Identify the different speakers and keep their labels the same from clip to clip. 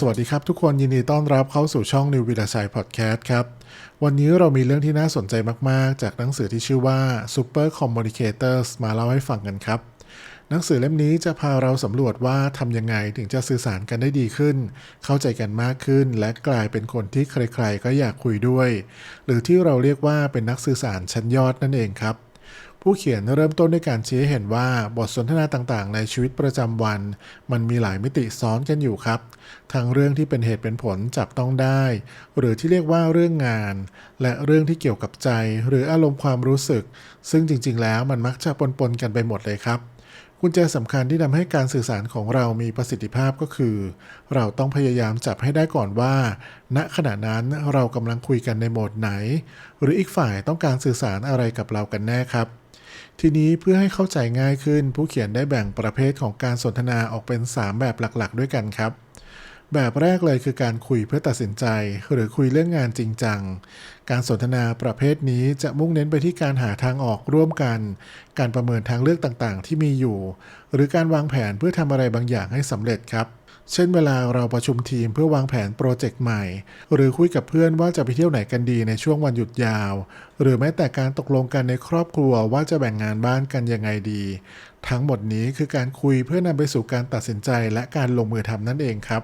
Speaker 1: สวัสดีครับทุกคนยินดีต้อนรับเข้าสู่ช่องนิววิลาชัยพอดแคสต์ครับ วันนี้เรามีเรื่องที่น่าสนใจมาก ๆ จากหนังสือที่ชื่อว่า Super Communicators มาเล่าให้ฟังกันครับ หนังสือเล่มนี้จะพาเราสำรวจว่าทำยังไงถึงจะสื่อสารกันได้ดีขึ้น เข้าใจกันมากขึ้น และกลายเป็นคนที่ใคร ๆ ก็อยากคุยด้วย หรือที่เราเรียกว่าเป็นนักสื่อสารชั้นยอดนั่นเองครับ ผู้เขียนเริ่มต้นด้วยการชี้ให้เห็นว่าบทสนทนาต่างๆ ในชีวิตประจำวัน มันมีหลายมิติซ้อนกันอยู่ครับ ทั้งเรื่องที่เป็นเหตุเป็นผลจับต้องได้ หรือที่เรียกว่าเรื่องงาน และเรื่องที่เกี่ยวกับใจ หรืออารมณ์ความรู้สึก ซึ่งจริง ๆ แล้วมันมักจะปนๆกันไปหมดเลยครับกุญแจสำคัญที่ทำให้การสื่อสารของเรามีประสิทธิภาพก็คือ เราต้องพยายามจับให้ได้ก่อนว่า ณขณะนั้นเรากำลังคุยกันในโหมดไหน หรืออีกฝ่ายต้องการสื่อสารอะไรกับเรากันแน่ครับ ทีนี้เพื่อให้เข้าใจง่ายขึ้น ผู้เขียนได้แบ่งประเภทของการสนทนาออกเป็น 3 แบบหลักๆ ด้วยกันครับ แบบแรกเลยคือการคุยเพื่อตัดสินใจ หรือคุยเรื่องงานจริงจัง การสนทนาประเภทนี้จะมุ่งเน้นไปที่การหาทางออกร่วมกัน การประเมินทางเลือกต่างๆ ที่มีอยู่ หรือการวางแผนเพื่อทำอะไรบางอย่างให้สำเร็จครับเช่นเวลาเราประชุมทีมเพื่อวางแผนโปรเจกต์ใหม่ หรือคุยกับเพื่อนว่าจะไปเที่ยวไหนกันดีในช่วงวันหยุดยาว หรือแม้แต่การตกลงกันในครอบครัวว่าจะแบ่งงานบ้านกันยังไงดี ทั้งหมดนี้คือการคุยเพื่อนำไปสู่การตัดสินใจและการลงมือทำนั่นเองครับ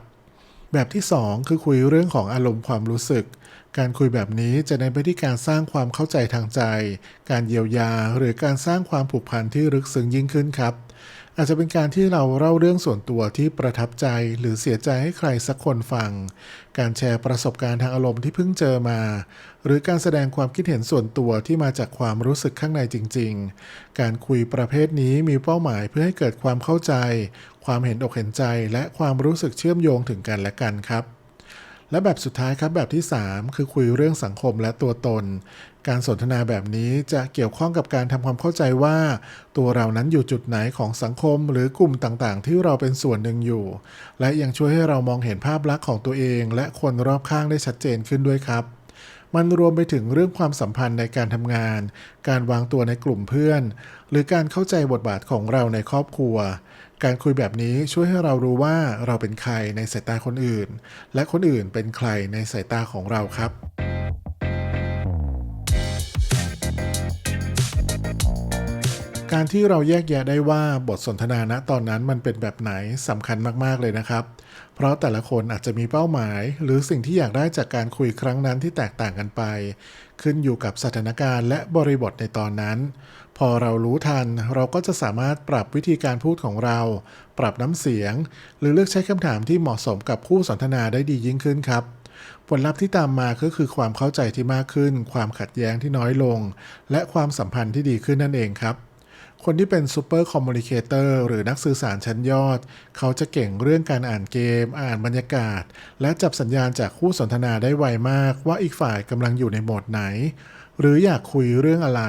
Speaker 1: แบบที่ 2 คือคุยเรื่องของอารมณ์ความรู้สึก การคุยแบบนี้จะเน้นไปที่การสร้างความเข้าใจทางใจ การเยียวยาหรือการสร้างความผูกพันที่ลึกซึ้งยิ่งขึ้นครับ อาจจะเป็นการที่เราเล่าเรื่องส่วนตัวที่ประทับใจหรือเสียใจให้ใครสักคนฟัง การแชร์ประสบการณ์ทางอารมณ์ที่เพิ่งเจอมา หรือการแสดงความคิดเห็นส่วนตัวที่มาจากความรู้สึกข้างในจริง ๆ การคุยประเภทนี้มีเป้าหมายเพื่อให้เกิดความเข้าใจ ความเห็นอกเห็นใจและความรู้สึกเชื่อมโยงถึงกันและกันครับ และแบบสุดท้ายครับแบบที่ 3 คือคุยเรื่องสังคมและตัวตน การสนทนาแบบนี้จะเกี่ยวข้องกับการทำความเข้าใจว่า ตัวเรานั้นอยู่จุดไหนของสังคมหรือกลุ่มต่างๆ ที่เราเป็นส่วนหนึ่งอยู่ และยังช่วยให้เรามองเห็นภาพลักษณ์ของตัวเอง และคนรอบข้างได้ชัดเจนขึ้นด้วยครับมันรวมไปถึงเรื่องความสัมพันธ์ในการทำงาน การวางตัวในกลุ่มเพื่อน หรือการเข้าใจบทบาทของเราในครอบครัว การคุยแบบนี้ช่วยให้เรารู้ว่าเราเป็นใครในสายตาคนอื่น และคนอื่นเป็นใครในสายตาของเราครับการที่เราแยกแยะได้ว่าบทสนทนาณตอนนั้นมันเป็นแบบไหนสำคัญมากๆเลยนะครับ เพราะแต่ละคนอาจจะมีเป้าหมาย หรือสิ่งที่อยากได้จากการคุยครั้งนั้นที่แตกต่างกันไป ขึ้นอยู่กับสถานการณ์และบริบทในตอนนั้น พอเรารู้ทัน เราก็จะสามารถปรับวิธีการพูดของเรา ปรับน้ำเสียง หรือเลือกใช้คำถามที่เหมาะสมกับคู่สนทนาได้ดียิ่งขึ้นครับ ผลลัพธ์ที่ตามมาก็คือความเข้าใจที่มากขึ้น ความขัดแย้งที่น้อยลง และความสัมพันธ์ที่ดีขึ้นนั่นเองครับคนที่เป็นซูเปอร์คอมมูนิเคเตอร์หรือนักสื่อสารชั้นยอด เขาจะเก่งเรื่องการอ่านเกม อ่านบรรยากาศ และจับสัญญาณจากคู่สนทนาได้ไวมากว่าอีกฝ่ายกำลังอยู่ในโหมดไหน หรืออยากคุยเรื่องอะไร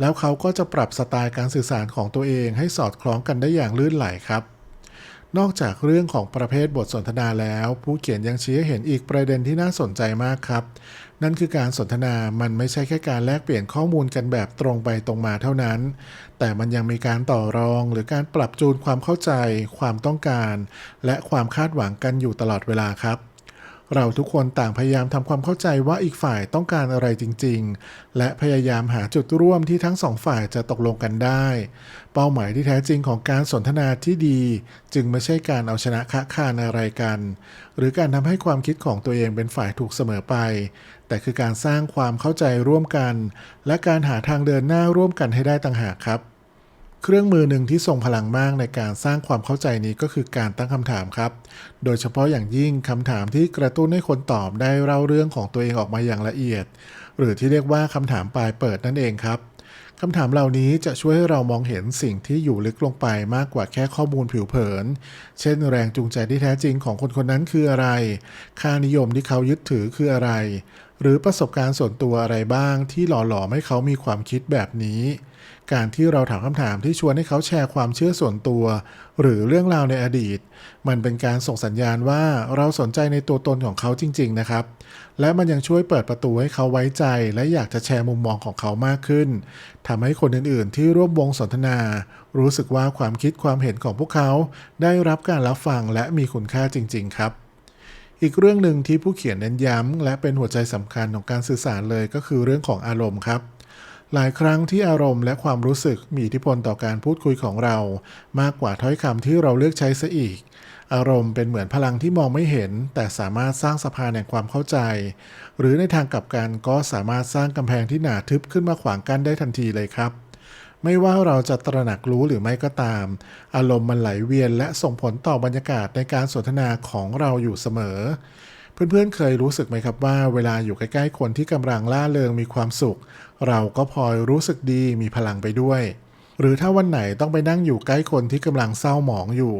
Speaker 1: แล้วเขาก็จะปรับสไตล์การสื่อสารของตัวเองให้สอดคล้องกันได้อย่างลื่นไหลครับนอกจากเรื่องของประเภทบทสนทนาแล้ว ผู้เขียนยังชี้ให้เห็นอีกประเด็นที่น่าสนใจมากครับ นั่นคือการสนทนามันไม่ใช่แค่การแลกเปลี่ยนข้อมูลกันแบบตรงไปตรงมาเท่านั้น แต่มันยังมีการต่อรองหรือการปรับจูนความเข้าใจ ความต้องการ และความคาดหวังกันอยู่ตลอดเวลาครับ เราทุกคนต่างพยายามทำความเข้าใจว่าอีกฝ่ายต้องการอะไรจริง ๆ และพยายามหาจุดร่วมที่ทั้งสองฝ่ายจะตกลงกันได้ เป้าหมายที่แท้จริงของการสนทนาที่ดี จึงไม่ใช่การเอาชนะค้าคานอะไรกัน หรือการทำให้ความคิดของตัวเองเป็นฝ่ายถูกเสมอไป แต่คือการสร้างความเข้าใจร่วมกัน และการหาทางเดินหน้าร่วมกันให้ได้ต่างหากครับ เครื่องมือหนึ่งที่ทรงพลังมากในการสร้างความเข้าใจนี้ก็คือการตั้งคำถามครับ โดยเฉพาะอย่างยิ่งคำถามที่กระตุ้นให้คนตอบได้เล่าเรื่องของตัวเองออกมาอย่างละเอียด หรือที่เรียกว่าคำถามปลายเปิดนั่นเองครับคำถามเหล่านี้จะช่วยให้เรามองเห็นสิ่งที่อยู่ลึกลงไปมากกว่าแค่ข้อมูลผิวเผิน เช่น แรงจูงใจที่แท้จริงของคนคนนั้นคืออะไร ค่านิยมที่เขายึดถือคืออะไร หรือประสบการณ์ส่วนตัวอะไรบ้างที่หล่อหลอมให้เขามีความคิดแบบนี้ การที่เราถามคำถามที่ชวนให้เขาแชร์ความเชื่อส่วนตัว หรือเรื่องราวในอดีต มันเป็นการส่งสัญญาณว่าเราสนใจในตัวตนของเขาจริง ๆ นะครับ และมันยังช่วยเปิดประตูให้เขาไว้ใจ และอยากจะแชร์มุมมองของเขามากขึ้นทำให้คนอื่นๆ ที่ร่วมวงสนทนา รู้สึกว่าความคิดความเห็นของพวกเขา ได้รับการรับฟังและมีคุณค่าจริง ๆ ครับอีกเรื่องหนึ่งที่ผู้เขียนเน้นย้ำและเป็นหัวใจสำคัญของการสื่อสารเลยก็คือเรื่องของอารมณ์ครับ หลายครั้งที่อารมณ์และความรู้สึกมีอิทธิพลต่อการพูดคุยของเรา มากกว่าถ้อยคำที่เราเลือกใช้ซะอีก อารมณ์เป็นเหมือนพลังที่มองไม่เห็น แต่สามารถสร้างสะพานแห่งความเข้าใจ หรือในทางกลับกันก็สามารถสร้างกำแพงที่หนาทึบขึ้นมาขวางกั้นได้ทันทีเลยครับ ไม่ว่าเราจะตระหนักรู้หรือไม่ก็ตาม อารมณ์มันไหลเวียนและส่งผลต่อบรรยากาศในการสนทนาของเราอยู่เสมอ เพื่อนๆ เคยรู้สึกไหมครับว่าเวลาอยู่ใกล้ๆ คนที่กำลังล่าเริงมีความสุข เราก็พลอยรู้สึกดีมีพลังไปด้วย หรือถ้าวันไหนต้องไปนั่งอยู่ใกล้คนที่กำลังเศร้าหมองอยู่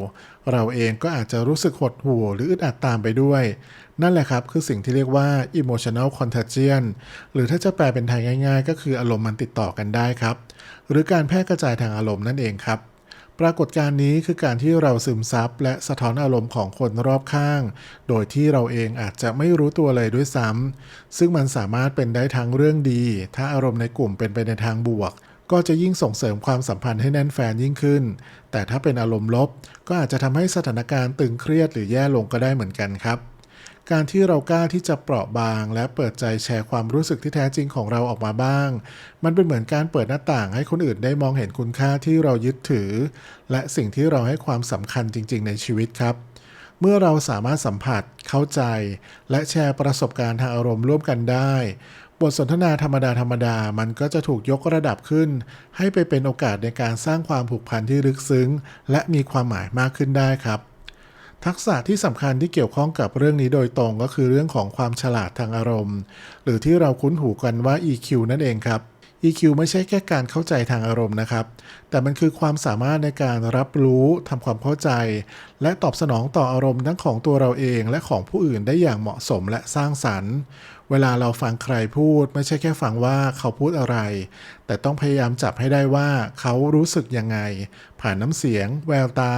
Speaker 1: เราเองก็อาจจะรู้สึกหดหู่หรืออึดอัดตามไปด้วย นั่นแหละครับคือสิ่งที่เรียกว่า emotional contagion หรือถ้าจะแปลเป็นไทยง่าย ๆ ก็คืออารมณ์มันติดต่อกันได้ครับ หรือการแพร่กระจายทางอารมณ์นั่นเองครับ ปรากฏการณ์นี้คือการที่เราซึมซับและสะท้อนอารมณ์ของคนรอบข้าง โดยที่เราเองอาจจะไม่รู้ตัวเลยด้วยซ้ำซึ่งมันสามารถเป็นได้ทั้งเรื่องดี ถ้าอารมณ์ในกลุ่มเป็นไปในทางบวก ก็จะยิ่งส่งเสริมความสัมพันธ์ให้แน่นแฟนยิ่งขึ้น แต่ถ้าเป็นอารมณ์ลบ ก็อาจจะทำให้สถานการณ์ตึงเครียดหรือแย่ลงก็ได้เหมือนกันครับ การที่เรากล้าที่จะเปราะบาง และเปิดใจแชร์ความรู้สึกที่แท้จริงของเราออกมาบ้าง มันเป็นเหมือนการเปิดหน้าต่างให้คนอื่นได้มองเห็นคุณค่าที่เรายึดถือ และสิ่งที่เราให้ความสำคัญจริง ๆ ในชีวิตครับ เมื่อเราสามารถสัมผัส เข้าใจ และแชร์ประสบการณ์ทางอารมณ์ร่วมกันได้ บทสนทนาธรรมดาธรรมดามันก็จะถูกยกระดับขึ้น ให้ไปเป็นโอกาสในการสร้างความผูกพันที่ลึกซึ้ง และมีความหมายมากขึ้นได้ครับ ทักษะที่สำคัญที่เกี่ยวข้องกับเรื่องนี้โดยตรงก็คือเรื่องของความฉลาดทางอารมณ์ หรือที่เราคุ้นหูกันว่า EQ นั่นเองครับ EQ ไม่ใช่แค่การเข้าใจทางอารมณ์นะครับ แต่มันคือความสามารถในการรับรู้ทำความเข้าใจ และตอบสนองต่ออารมณ์ทั้งของตัวเราเองและของผู้อื่นได้อย่างเหมาะสมและสร้างสรรค์ เวลาเราฟังใครพูด ไม่ใช่แค่ฟังว่าเขาพูดอะไร แต่ต้องพยายามจับให้ได้ว่าเขารู้สึกยังไง ผ่านน้ำเสียง แววตา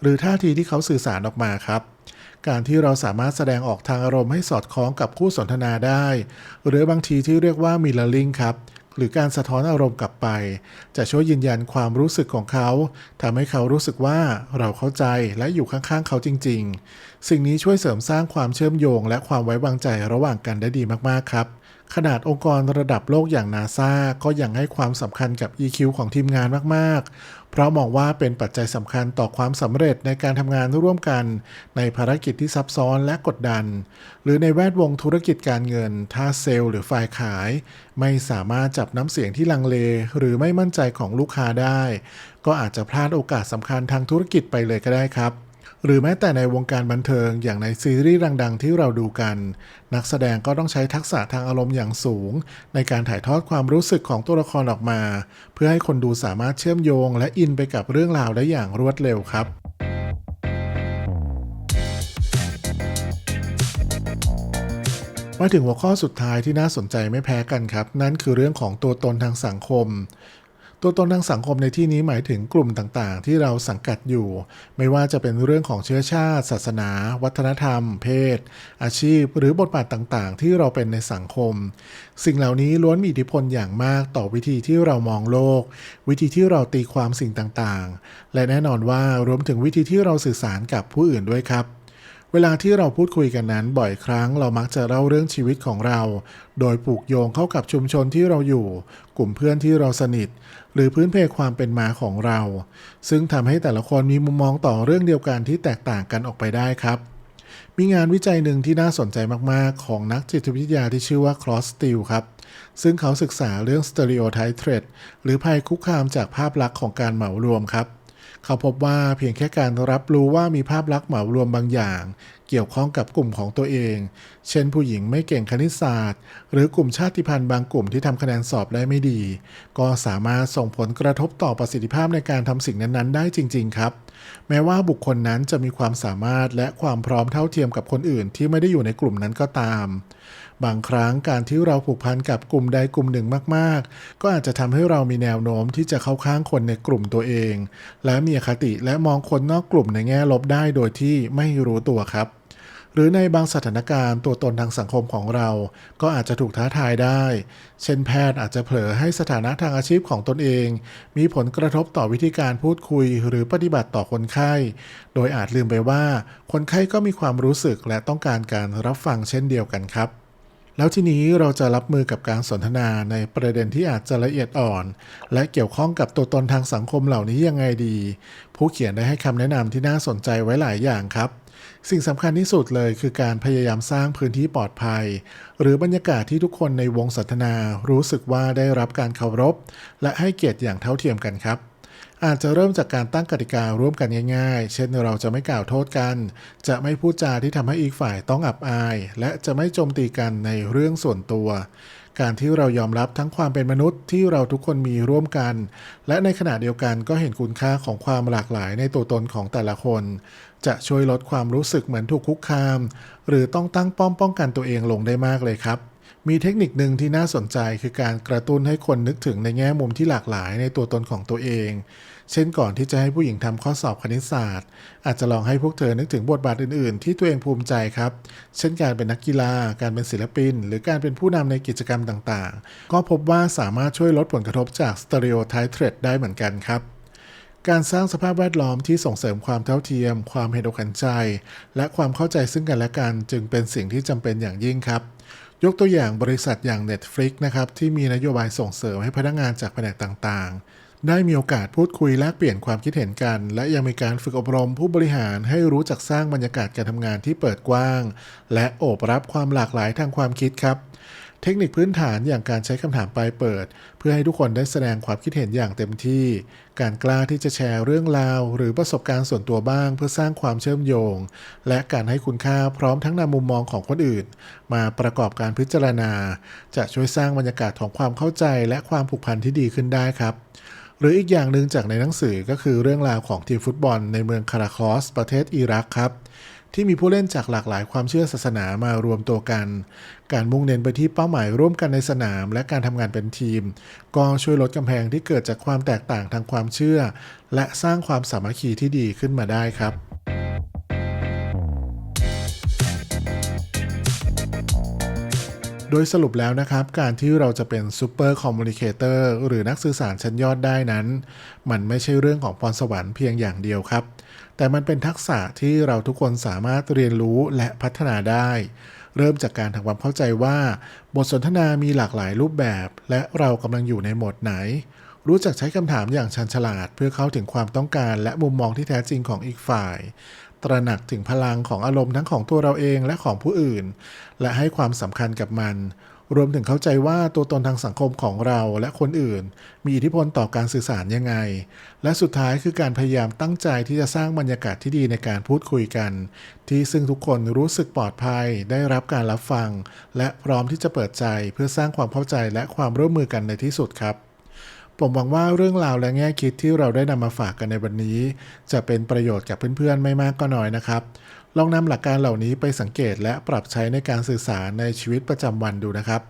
Speaker 1: หรือท่าทีที่เขาสื่อสารออกมาครับการที่เราสามารถแสดงออกทางอารมณ์ให้สอดคล้องกับคู่สนทนาได้ หรือบางทีที่เรียกว่า mirroring ครับ หรือการสะท้อนอารมณ์กลับไป จะช่วยยืนยันความรู้สึกของเขาทำให้เขารู้สึกว่าเราเข้าใจและอยู่ข้างๆเขาจริง ๆ สิ่งนี้ช่วยเสริมสร้างความเชื่อมโยง และความไว้วางใจระหว่างกันได้ดีมากๆครับ ขนาดองค์กรระดับโลกอย่างนาซาก็ยังให้ความสำคัญกับ EQ ของทีมงานมากๆ เพราะมองว่าเป็นปัจจัยสำคัญต่อความสำเร็จในการทำงานร่วมกันในภารกิจที่ซับซ้อนและกดดัน หรือในแวดวงธุรกิจการเงิน ถ้าเซลล์หรือฝ่ายขาย ไม่สามารถจับน้ำเสียงที่ลังเล หรือไม่มั่นใจของลูกค้าได้ ก็อาจจะพลาดโอกาสสำคัญทางธุรกิจไปเลยก็ได้ครับ หรือแม้แต่ในวงการบันเทิงอย่างในซีรีส์ดัง ๆ ที่เราดูกัน นักแสดงก็ต้องใช้ทักษะทางอารมณ์อย่างสูง ในการถ่ายทอดความรู้สึกของตัวละครออกมา เพื่อให้คนดูสามารถเชื่อมโยง และอินไปกับเรื่องราวได้อย่างรวดเร็วครับมาถึงหัวข้อสุดท้ายที่น่าสนใจไม่แพ้กันครับ นั่นคือเรื่องของตัวตนทางสังคม ตัวตนทางสังคมในที่นี้หมายถึงกลุ่มต่างๆ ที่เราสังกัดอยู่ ไม่ว่าจะเป็นเรื่องของเชื้อชาติ ศาสนา วัฒนธรรม เพศ อาชีพ หรือบทบาทต่างๆ ที่เราเป็นในสังคม สิ่งเหล่านี้ล้วนมีอิทธิพลอย่างมากต่อวิธีที่เรามองโลก วิธีที่เราตีความสิ่งต่างๆ และแน่นอนว่ารวมถึงวิธีที่เราสื่อสารกับผู้อื่นด้วยครับ เวลาที่เราพูดคุยกันนั้นบ่อยครั้งเรามักจะเล่าเรื่องชีวิตของเรา โดยผูกโยงเข้ากับชุมชนที่เราอยู่ กลุ่มเพื่อนที่เราสนิท หรือพื้นเพความเป็นมาของเรา ซึ่งทำให้แต่ละคนมีมุมมองต่อเรื่องเดียวกันที่แตกต่างกันออกไปได้ครับ มีงานวิจัยหนึ่งที่น่าสนใจมาก ๆ ของนักจิตวิทยาที่ชื่อว่า Cross Steel ครับซึ่งเขาศึกษาเรื่อง Stereotype Threat หรือภัยคุกคามจากภาพลักษณ์ของการเหมารวมครับ เขาพบว่าเพียงแค่การรับรู้ว่ามีภาพลักษณ์เหมารวมบางอย่าง เกี่ยวข้องกับกลุ่มของตัวเอง เช่นผู้หญิงไม่เก่งคณิตศาสตร์ หรือกลุ่มชาติพันธุ์บางกลุ่มที่ทำคะแนนสอบได้ไม่ดี ก็สามารถส่งผลกระทบต่อประสิทธิภาพในการทำสิ่งนั้นๆ ได้จริง ๆ ครับ แม้ว่าบุคคลนั้นจะมีความสามารถและความพร้อมเท่าเทียมกับคนอื่นที่ไม่ได้อยู่ในกลุ่มนั้นก็ตาม บางครั้งการที่เราผูกพันกับกลุ่มใดกลุ่มหนึ่งมาก ๆ ก็อาจจะทำให้เรามีแนวโน้มที่จะเข้าข้างคนในกลุ่มตัวเอง และมีอคติและมองคนนอกกลุ่มในแง่ลบได้โดยที่ไม่รู้ตัวครับ หรือในบางสถานการณ์ตัวตนทางสังคมของเรา ก็อาจจะถูกท้าทายได้ เช่นแพทย์อาจจะเผลอให้สถานะทางอาชีพของตนเอง มีผลกระทบต่อวิธีการพูดคุยหรือปฏิบัติต่อคนไข้ โดยอาจลืมไปว่า คนไข้ก็มีความรู้สึกและต้องการการรับฟังเช่นเดียวกันครับ แล้วทีนี้เราจะรับมือกับการสนทนาในประเด็นที่อาจจะละเอียดอ่อน และเกี่ยวข้องกับตัวตนทางสังคมเหล่านี้ยังไงดี ผู้เขียนได้ให้คำแนะนำที่น่าสนใจไว้หลายอย่างครับ สิ่งสำคัญที่สุดเลยคือการพยายามสร้างพื้นที่ปลอดภัย หรือบรรยากาศที่ทุกคนในวงสนทนารู้สึกว่าได้รับการเคารพ และให้เกียรติอย่างเท่าเทียมกันครับ อาจจะเริ่มจากการตั้งกติการ่วมกันง่ายๆ เช่นเราจะไม่กล่าวโทษกัน จะไม่พูดจาที่ทำให้อีกฝ่ายต้องอับอาย และจะไม่โจมตีกันในเรื่องส่วนตัว การที่เรายอมรับทั้งความเป็นมนุษย์ที่เราทุกคนมีร่วมกัน และในขณะเดียวกันก็เห็นคุณค่าของความหลากหลายในตัวตนของแต่ละคน จะช่วยลดความรู้สึกเหมือนถูกคุกคาม หรือต้องตั้งป้อมป้องกันตัวเองลงได้มากเลยครับ มีเทคนิคหนึ่งที่น่าสนใจคือการกระตุ้นให้คนนึกถึงในแง่มุมที่หลากหลายในตัวตนของตัวเอง เช่นก่อนที่จะให้ผู้หญิงทำข้อสอบคณิตศาสตร์ อาจจะลองให้พวกเธอนึกถึงบทบาทอื่น ๆ ที่ตัวเองภูมิใจครับ เช่นการเป็นนักกีฬา การเป็นศิลปิน หรือการเป็นผู้นำในกิจกรรมต่าง ๆ ก็พบว่าสามารถช่วยลดผลกระทบจากสเตอริโอไทป์เทรดได้เหมือนกันครับการสร้างสภาพแวดล้อมที่ส่งเสริมความเท่าเทียม ความเห็นอกเห็นใจ และความเข้าใจซึ่งกันและกันจึงเป็นสิ่งที่จำเป็นอย่างยิ่งครับ ยกตัวอย่างบริษัทอย่าง Netflix นะครับที่มีนโยบายส่งเสริมให้พนักงานจากแผนกต่างๆ ได้มีโอกาสพูดคุยแลกเปลี่ยนความคิดเห็นกัน และยังมีการฝึกอบรมผู้บริหารให้รู้จักสร้างบรรยากาศการทำงานที่เปิดกว้าง และโอบรับความหลากหลายทางความคิดครับ เทคนิคพื้นฐานอย่างการใช้คำถามปลายเปิด เพื่อให้ทุกคนได้แสดงความคิดเห็นอย่างเต็มที่ การกล้าที่จะแชร์เรื่องราว หรือประสบการณ์ส่วนตัวบ้าง เพื่อสร้างความเชื่อมโยง และการให้คุณค่าพร้อมทั้งนำมุมมองของคนอื่น มาประกอบการพิจารณา จะช่วยสร้างบรรยากาศของความเข้าใจและความผูกพันที่ดีขึ้นได้ครับหรืออีกอย่างหนึ่งจากในหนังสือก็คือเรื่องราวของทีมฟุตบอลในเมืองคาราคอส ประเทศอิรักครับ ที่มีผู้เล่นจากหลากหลายความเชื่อศาสนามารวมตัวกัน การมุ่งเน้นไปที่เป้าหมายร่วมกันในสนาม และการทำงานเป็นทีม ก็ช่วยลดกำแพงที่เกิดจากความแตกต่างทางความเชื่อ และสร้างความสามัคคีที่ดีขึ้นมาได้ครับโดยสรุปแล้วนะครับการที่เราจะเป็นซูเปอร์คอมมูนิเคเตอร์หรือนักสื่อสารชั้นยอดได้นั้น มันไม่ใช่เรื่องของพรสวรรค์เพียงอย่างเดียวครับ แต่มันเป็นทักษะที่เราทุกคนสามารถเรียนรู้และพัฒนาได้ เริ่มจากการทำความเข้าใจว่า บทสนทนามีหลากหลายรูปแบบ และเรากำลังอยู่ในโหมดไหน รู้จักใช้คำถามอย่างชันฉลาด เพื่อเข้าถึงความต้องการและมุมมองที่แท้จริงของอีกฝ่าย ตระหนักถึงพลังของอารมณ์ทั้งของตัวเราเองและของผู้อื่น และให้ความสำคัญกับมัน รวมถึงเข้าใจว่าตัวตนทางสังคมของเราและคนอื่น มีอิทธิพลต่อการสื่อสารยังไง และสุดท้ายคือการพยายามตั้งใจที่จะสร้างบรรยากาศที่ดีในการพูดคุยกัน ที่ซึ่งทุกคนรู้สึกปลอดภัย ได้รับการรับฟัง และพร้อมที่จะเปิดใจเพื่อสร้างความเข้าใจและความร่วมมือกันในที่สุดครับผมหวังว่าเรื่องราวและแง่คิดที่เราได้นำมาฝากกันในวันนี้ จะเป็นประโยชน์กับเพื่อนๆไม่มากก็น้อยนะครับ ลองนำหลักการเหล่านี้ไปสังเกตและปรับใช้ในการสื่อสารในชีวิตประจำวันดูนะครับ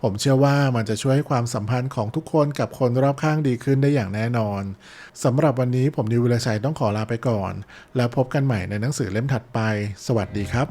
Speaker 1: ผมเชื่อว่ามันจะช่วยให้ความสัมพันธ์ของทุกคนกับคนรอบข้างดีขึ้นได้อย่างแน่นอนสำหรับวันนี้ผมนิววิลชัยต้องขอลาไปก่อน แล้วพบกันใหม่ในหนังสือเล่มถัดไป สวัสดีครับ